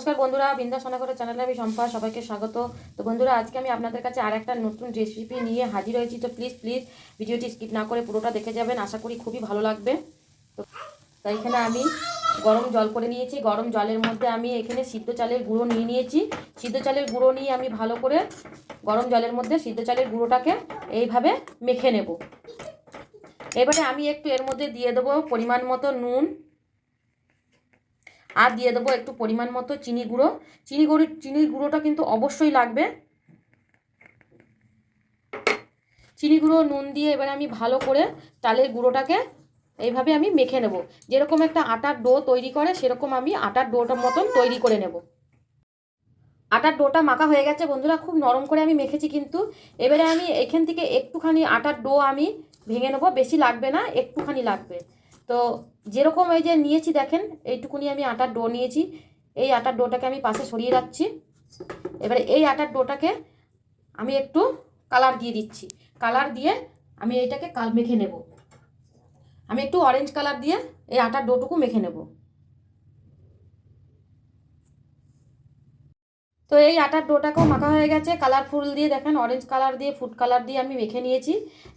নমস্কার বন্ধুরা বিন্দা সোনাগরের চ্যানেলে আমি সম্পা সবাইকে স্বাগত। তো বন্ধুরা, আজকে আমি আপনাদের কাছে আর একটা নতুন রেসিপি নিয়ে হাজির হয়েছি। তো প্লিজ প্লিজ ভিডিওটি স্কিপ না করে পুরোটা দেখে যাবেন। আশা করি খুবই ভালো লাগবে। তো তাই এখানে আমি গরম জল করে নিয়েছি। গরম জলের মধ্যে আমি এখানে সিদ্ধ চালের গুঁড়ো নিয়ে নিয়েছি। সিদ্ধ চালের গুঁড়ো নিয়ে আমি ভালো করে গরম জলের মধ্যে সিদ্ধ চালের গুঁড়োটাকে এইভাবে মেখে নেব। এবারে আমি একটু এর মধ্যে দিয়ে দেবো পরিমাণ মতো নুন। আর দিয়ে দেবো একটু পরিমাণ মতো চিনি গুঁড়ো। চিনি গুঁড়ো চিনির গুঁড়োটা কিন্তু অবশ্যই লাগবে। চিনি গুঁড়ো, নুন দিয়ে এবার আমি ভালো করে চালের গুঁড়োটাকে এইভাবে আমি মেখে নেব। যেরকম একটা আটার ডো তৈরি করে, সেরকম আমি আটার ডোটার মতন তৈরি করে নেব। আটার ডোটা মাখা হয়ে গেছে বন্ধুরা, খুব নরম করে আমি মেখেছি কিন্তু। এবারে আমি এখান থেকে একটুখানি আটার ডো আমি ভেঙে নেব, বেশি লাগবে না, একটুখানি লাগবে। তো যেরকম এই যে নিয়েছি দেখেন, এইটুকুনি আমি আটার ডো নিয়েছি। এই আটার ডোটাকে আমি পাশে সরিয়ে রাখছি। এবারে এই আটার ডোটাকে আমি একটু কালার দিয়ে দিচ্ছি। কালার দিয়ে আমি এইটাকে কাল মেখে নেব। আমি একটু অরেঞ্জ কালার দিয়ে এই আটার ডোটুকু মেখে নেব। তো এই আটার ডোটাকেও মাখা হয়ে গেছে। কালারফুল দিয়ে দেখেন, অরেঞ্জ কালার দিয়ে, ফুড কালার দিয়ে আমি মেখে নিয়েছি।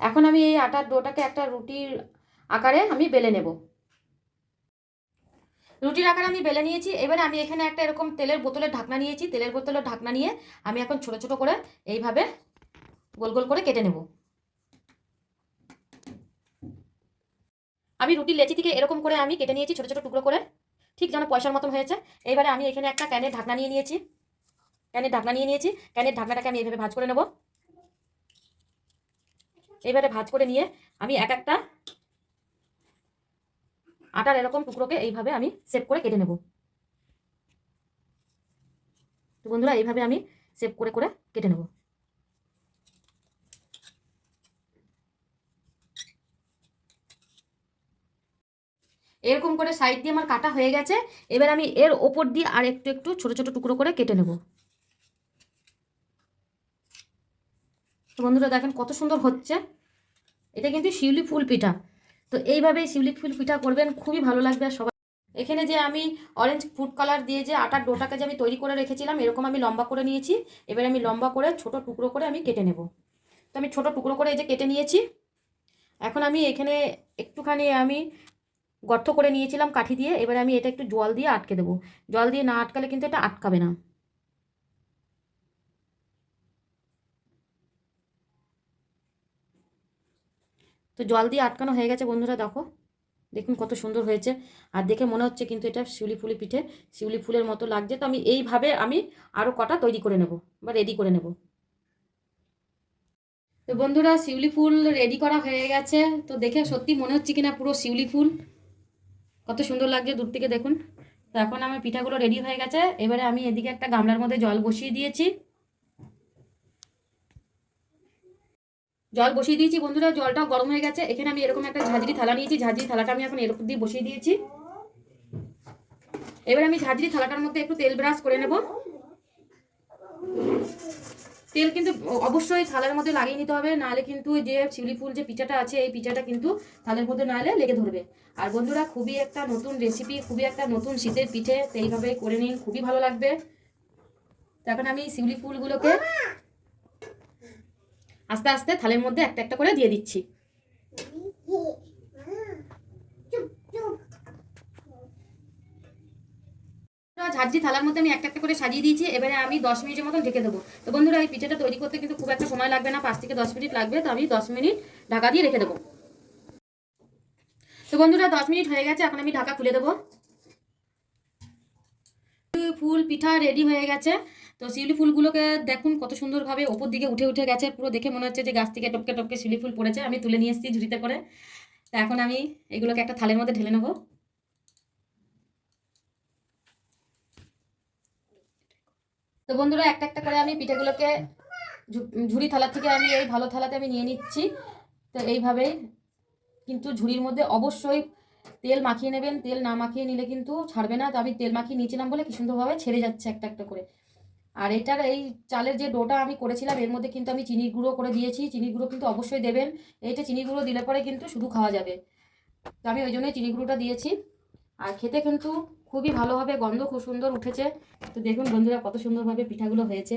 এখন আমি এই আটার ডোটাকে একটা রুটির আকারে আমি বেলে নেব। রুটির আকারে আমি বেলে নিয়েছি। এবারে আমি এখানে একটা এরকম তেলের বোতলের ঢাকনা নিয়েছি। তেলের বোতলের ঢাকনা নিয়ে আমি এখন ছোট ছোট করে এইভাবে গোল গোল করে কেটে নেব। আমি রুটির লেচি থেকে এরকম করে আমি কেটে নিয়েছি ছোট ছোট টুকরো করে। ঠিক যেন পয়সার মতন হয়েছে। এইবারে আমি এখানে একটা ক্যানের ঢাকনা নিয়ে নিয়েছি। ক্যানের ঢাকনা নিয়ে নিয়েছি। ক্যানের ঢাকনাটাকে আমি এইভাবে ভাজ করে নেব। এইবারে ভাজ করে নিয়ে আমি এক একটা আটার এরকম টুকরোকে এইভাবে আমি সেভ করে কেটে নেব। তো বন্ধুরা, এইভাবে আমি সেভ করে করে কেটে নেব। এরকম করে সাইড দিয়ে আমার কাটা হয়ে গেছে। এবার আমি এর ওপর দিয়ে আর একটু একটু ছোট ছোট টুকরো করে কেটে নেব। তো বন্ধুরা, দেখেন কত সুন্দর হচ্ছে। এটা কিন্তু শিউলি ফুল পিঠা। তো এইভাবেই শিউলি ফুল পিঠা করবেন, খুবই ভালো লাগবে আর সবাই এখানে যে আমি অরেঞ্জ ফুড কালার দিয়ে যে আটার ডোটাকে যে আমি তৈরি করে রেখেছিলাম, এরকম আমি লম্বা করে নিয়েছি। এবার আমি লম্বা করে ছোট টুকরো করে আমি কেটে নেব। তো আমি ছোট টুকরো করে এই যে কেটে নিয়েছি। এখন আমি এখানে একটুখানি আমি গর্ত করে নিয়েছিলাম কাঠি দিয়ে। এবার আমি এটা একটু জল দিয়ে আটকে দেবো। জল দিয়ে না আটকালে কিন্তু এটা আটকাবে না। তো জল দিয়ে আটকানো হয়ে গেছে বন্ধুরা, দেখো। দেখুন কত সুন্দর হয়েছে। আর দেখে মনে হচ্ছে কিন্তু এটা শিউলি ফুলি পিঠে, শিউলি ফুলের মতো লাগছে। তো আমি এইভাবে আমি আরও কটা তৈরি করে নেব বা রেডি করে নেব। তো বন্ধুরা, শিউলি ফুল রেডি করা হয়ে গেছে। তো দেখে সত্যি মনে হচ্ছে কিনা পুরো শিউলি ফুল? কত সুন্দর লাগছে দূর থেকে দেখুন। তো এখন আমার পিঠাগুলো রেডি হয়ে গেছে। এবারে আমি এদিকে একটা গামলার মধ্যে জল বসিয়ে দিয়েছি। জল বসিয়ে দিয়েছি, বন্ধুরা জলটা গরম হয়ে গেছে। এখানে আমি এরকম একটা ঝাঁঝরি থালা নিয়েছি। ঝাঁঝরি থালাটা আমি এখন এরকম দিয়ে বসিয়ে দিয়েছি। এবার আমি ঝাঁঝরি থালাটার মধ্যে একটু তেল ব্রাশ করে নেব। তেল কিন্তু অবশ্যই থালার মধ্যে লাগিয়ে নিতে হবে, নাহলে কিন্তু যে শিউলি ফুল যে পিঠাটা আছে, এই পিঠাটা কিন্তু থালের মধ্যে নাহলে লেগে ধরবে। আর বন্ধুরা, খুবই একটা নতুন রেসিপি খুবই একটা নতুন শীতের পিঠে এইভাবে করে নিন, খুবই ভালো লাগবে। তো এখন আমি শিউলি ফুলগুলোকে আস্তে আস্তে থালের মধ্যে একটা একটা করে দিয়ে দিচ্ছি। ঝাঁঝরি থালার মধ্যে আমি একটা একটা করে সাজিয়ে দিয়েছি, এবারে আমি দশ মিনিটের মতন ঢেকে দেবো। তো বন্ধুরা, এই পিঠাটা তৈরি করতে কিন্তু খুব একটা সময় লাগবে না, পাঁচ থেকে দশ মিনিট লাগবে, তো আমি দশ মিনিট ঢাকা দিয়ে রেখে দেবো। তো বন্ধুরা, দশ মিনিট হয়ে গেছে, এখন আমি ঢাকা খুলে দেবো। ফুল, পিঠা রেডি হয়ে গেছে। তো শিউলি ফুলগুলোকে দেখুন কত সুন্দরভাবে ওপর দিকে উঠে উঠে গেছে, পুরো দেখে মনে হচ্ছে যে গাছ থেকে টপকে টপকে শিউলি ফুল পড়েছে। আমি তুলে নিয়ে এসেছি ঝুড়িতে করে। তা এখন আমি এগুলোকে একটা থালের মধ্যে ঢেলে নেব। তো বন্ধুরা, একটা একটা করে আমি পিঠেগুলোকে ঝুড়ি থালা থেকে আমি এই ভালো থালাতে আমি নিয়ে নিচ্ছি। তো এইভাবেই কিন্তু ঝুড়ির মধ্যে অবশ্যই তেল মাখিয়ে নেবেন। তেল না মাখিয়ে নিলে কিন্তু ছাড়বে না। তো আমি তেল মাখিয়ে নিয়েছিলাম বলে কি সুন্দরভাবে ছেড়ে যাচ্ছে একটা একটা করে। আর এটার এই চালের যে ডোটা আমি করেছিলাম, এর মধ্যে কিন্তু আমি চিনির গুঁড়ো করে দিয়েছি। চিনির গুঁড়ো কিন্তু অবশ্যই দেবেন। এইটা চিনির গুঁড়ো দিলে পরে কিন্তু শুধু খাওয়া যাবে। তো আমি ওই জন্যই চিনি গুঁড়োটা দিয়েছি। আর খেতে কিন্তু খুবই ভালোভাবে গন্ধ খুব সুন্দর উঠেছে। তো দেখুন বন্ধুরা কত সুন্দরভাবে পিঠাগুলো হয়েছে।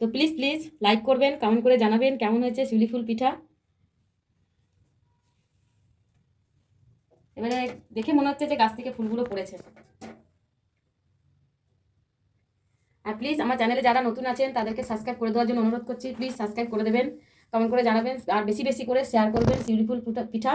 তো প্লিজ প্লিজ লাইক করবেন, কমেন্ট করে জানাবেন কেমন হয়েছে শিউলি ফুল পিঠা। এবারে দেখে মনে হচ্ছে যে গাছ থেকে ফুলগুলো পড়েছে। আর প্লিজ আমার চ্যানেলে যারা নতুন আছেন, তাদেরকে সাবস্ক্রাইব করে দেওয়ার জন্য অনুরোধ করছি। প্লিজ সাবস্ক্রাইব করে দেবেন কমেন্ট করে জানাবেন, আর বেশি বেশি করে শেয়ার করবেন শিউলি ফুল পিঠা পিঠা।